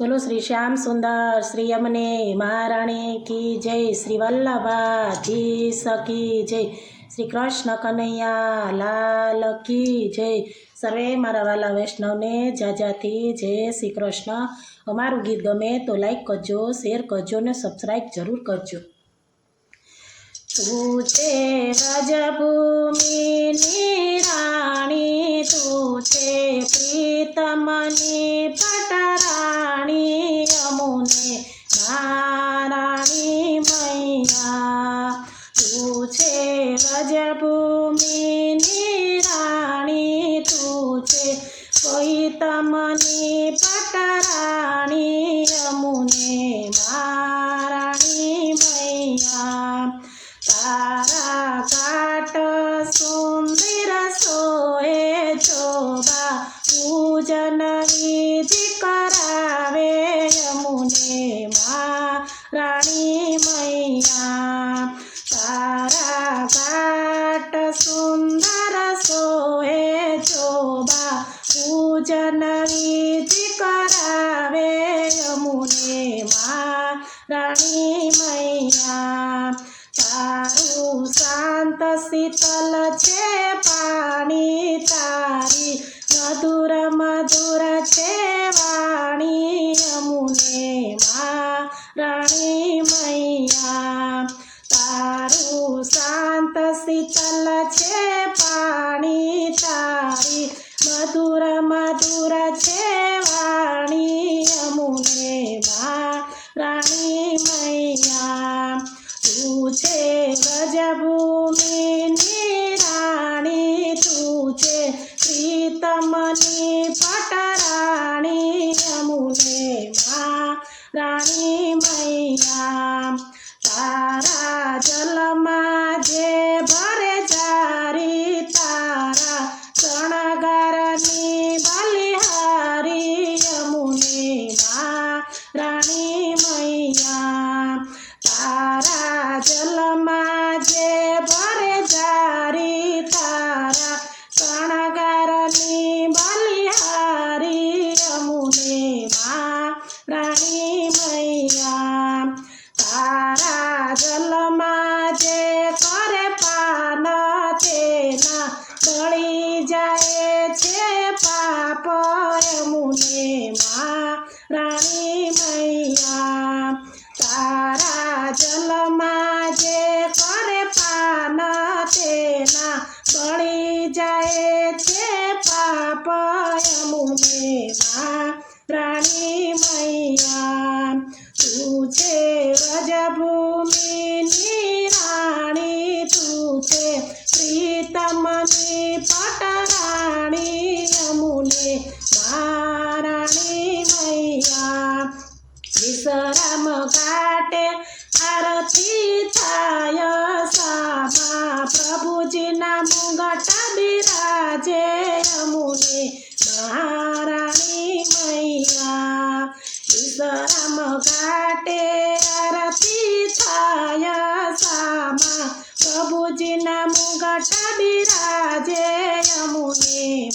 બોલો શ્રી શ્યામ સુંદર, શ્રી અમને મહારાણી કી જય, શ્રી વલ્લભાધીશ સકી જય, શ્રી કૃષ્ણ કનૈયા લાલ કી જય. સર્વે મારા વાલા વૈષ્ણવને જાજાથી જય શ્રી કૃષ્ણ. અમારું ગીત ગમે તો લાઈક કરજો શેર કરજો ને સબસ્ક્રાઈબ જરૂર કરજો. તું છે વ્રજભૂમિની તમની પટરાણી અમુને મારાણી મૈયા. તારા કાટ સુંદર સોએ જોબા પૂજન વિધિ કરાવે અમુને મા રાણી મૈયા. તારું શાંત શીતલ છે પાણી તારી. મધુર મધુર છે વાણી અમુને મા, રાણી મૈયા. તારું શાંત શીતલ છે પાણી તારી. મધુર મધુર છે પ્રીતમની પટરાણી જાય છે પાપ યમુને મા રાણી મૈયા તું છે વ્રજભૂમિની રાણી વિશ્રામ ઘાટે આરતી થાય સામા પ્રભુજીના મુંગટ બિરાજે યમુને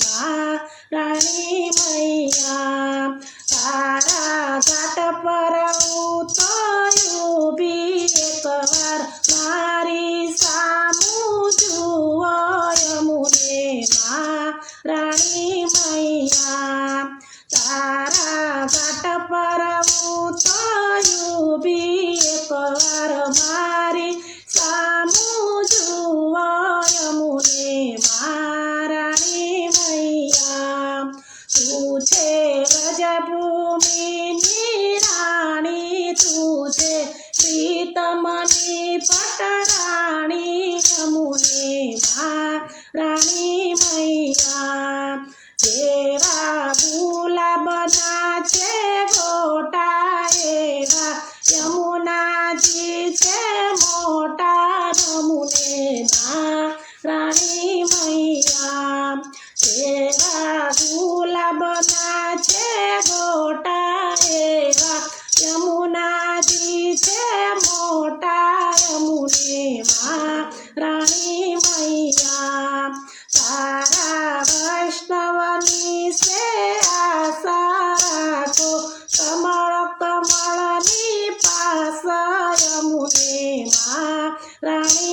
bye. 来。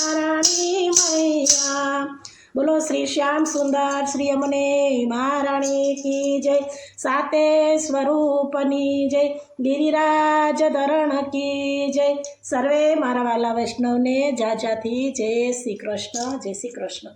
બોલો શ્રી શ્યામ સુંદર, શ્રી અમને મહારાણી કી જય. સાતે સ્વરૂપની જય. ગિરિરાજ ધરણ કી જય. સર્વે મારા વાલા વૈષ્ણવને જાજાથી જય શ્રી કૃષ્ણ, જય શ્રી કૃષ્ણ.